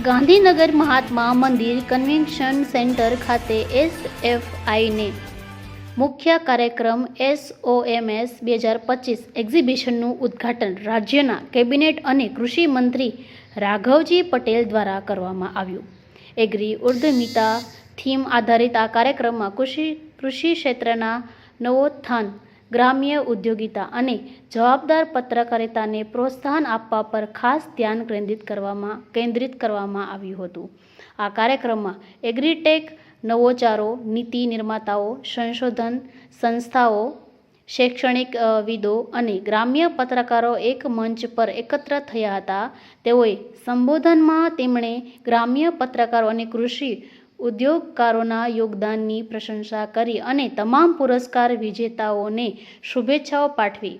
Gandhinagar Mahatma Mandir convention centre ખાતે એસએફઆઈને મુખ્ય કાર્યક્રમ એસઓએમએસ બે હજાર પચીસ એક્ઝિબિશનનું ઉદ્ઘાટન રાજ્યના કેબિનેટ અને કૃષિ મંત્રી રાઘવજી પટેલ દ્વારા કરવામાં આવ્યું. એગ્રી ઉર્ધમિતા થીમ આધારિત આ કાર્યક્રમમાં કૃષિ કૃષિ ક્ષેત્રના નવોત્થાન ગ્રામ્ય ઉદ્યોગિતા અને જવાબદાર પત્રકારિતાને પ્રોત્સાહન આપવા પર ખાસ ધ્યાન કેન્દ્રિત કરવામાં કેન્દ્રિત કરવામાં આવ્યું હતું. આ કાર્યક્રમમાં એગ્રીટેક, નવોચારો, નીતિ નિર્માતાઓ, સંશોધન સંસ્થાઓ, શૈક્ષણિક વિદો અને ગ્રામ્ય પત્રકારો એક મંચ પર એકત્ર થયા હતા. તેઓએ સંબોધનમાં તેમણે ગ્રામ્ય પત્રકારો અને કૃષિ ઉદ્યોગકારોના યોગદાનની પ્રશંસા કરી અને તમામ પુરસ્કાર વિજેતાઓને શુભેચ્છાઓ પાઠવી.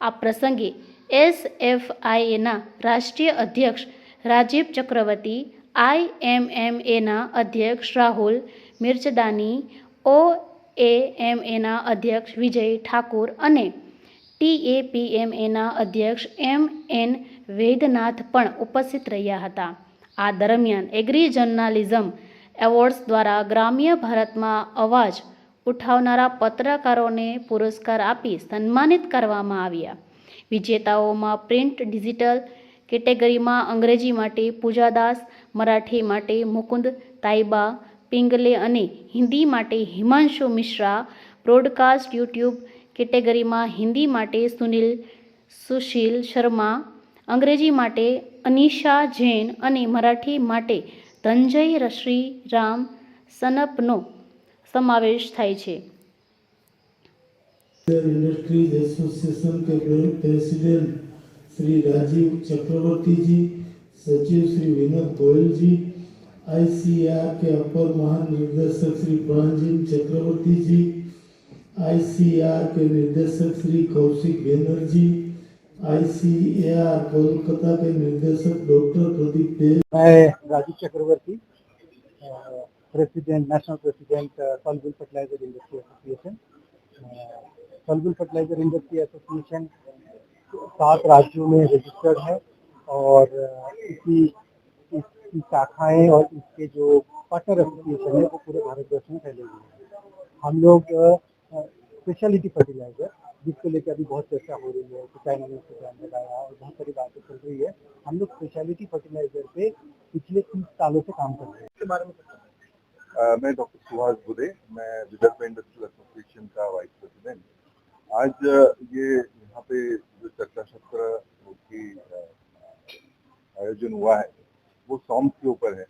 આ પ્રસંગે એસએફઆઈએના રાષ્ટ્રીય અધ્યક્ષ રાજીવ ચક્રવર્તી આઈએમએમએના અધ્યક્ષ રાહુલ મિર્ચદાની ઓ એએમએના અધ્યક્ષ વિજય ઠાકુર અને ટીએપીએમએના અધ્યક્ષ એમ એન વૈદ્યનાથ પણ ઉપસ્થિત રહ્યા હતા. આ દરમિયાન એગ્રી જર્નાલિઝમ એવોર્ડ્સ દ્વારા ગ્રામ્ય ભારતમાં અવાજ ઉઠાવનારા પત્રકારોને પુરસ્કાર આપી સન્માનિત કરવામાં આવ્યા. વિજેતાઓમાં પ્રિન્ટ ડિજિટલ કેટેગરીમાં અંગ્રેજી માટે પૂજાદાસ, મરાઠી માટે મુકુંદ, તાઇબા, પિંગલે અને હિન્દી માટે હિમાંશુ મિશ્રા, બ્રોડકાસ્ટ યુટ્યુબ કેટેગરીમાં હિન્દી માટે સુનિલ, સુશીલ શર્મા, અંગ્રેજી માટે અનિશા જૈન અને મરાઠી માટે ધનજય શ્રીરામ સનપનો સમાવેશ થાય છે. ઇન્ડસ્ટ્રીઝ એસોસિએશન કે પ્રેસિડેન્ટ શ્રી રાજીવ ચક્રવર્તીજી, સચિવ શ્રી વિનોદ ગોયલજી આઈસીઆર કે અપર મહાનિર્દેશક શ્રી પ્રાણજીન ચક્રવર્તીજી આઈસીઆર કે નિર્દેશક શ્રી કૌશિક બેનર્જી आईसीएआर कोलकाता के निर्देशक डॉक्टर प्रदीप देव। मैं Rajiv Chakraborty president, national president soluble fertiliser industry association. Soluble fertiliser industry association सात राज्यों में रजिस्टर्ड है और इसकी इसकी शाखाएँ और इसके जो पार्टनर एसोसिएशन है वो पूरे भारतवर्ष में फैले हुए हैं। हम लोग स्पेशलिटी फर्टिलाइज़र जिसको लेकर अभी बहुत चर्चा हो रही है कि चाइना ने उसको बैन लगाया और बहुत सारी बातें चल रही है। हम लोग स्पेशलिटी फर्टिलाइज़र पे पिछले तीस सालों से काम कर रहे हैं। इसके बारे में मैं डॉक्टर सुभाष बुदे मैं विदर्भ इंडस्ट्रियल एसोसिएशन का वाइस प्रेसिडेंट। आज ये यहाँ पे जो चर्चा सत्र की आयोजन हुआ है वो सॉम्स के ऊपर है।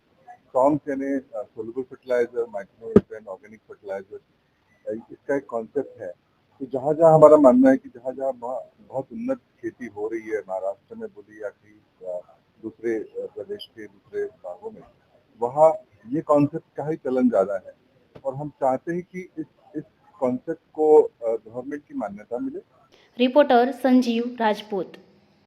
सॉम्स यानी soluble fertiliser micronutrient organic fertiliser इसका एक कॉन्सेप्ट है। कि जहाँ जहाँ हमारा मानना है कि जहाँ जहाँ बहुत उन्नत खेती हो रही है महाराष्ट्र में बोली या कि दूसरे प्रदेश के दूसरे भागों में, वहाँ ये कॉन्सेप्ट का ही चलन ज़्यादा है। और हम चाहते हैं कि इस इस कॉन्सेप्ट को गवर्नमेंट की मान्यता मिले। रिपोर्टर संजीव राजपूत।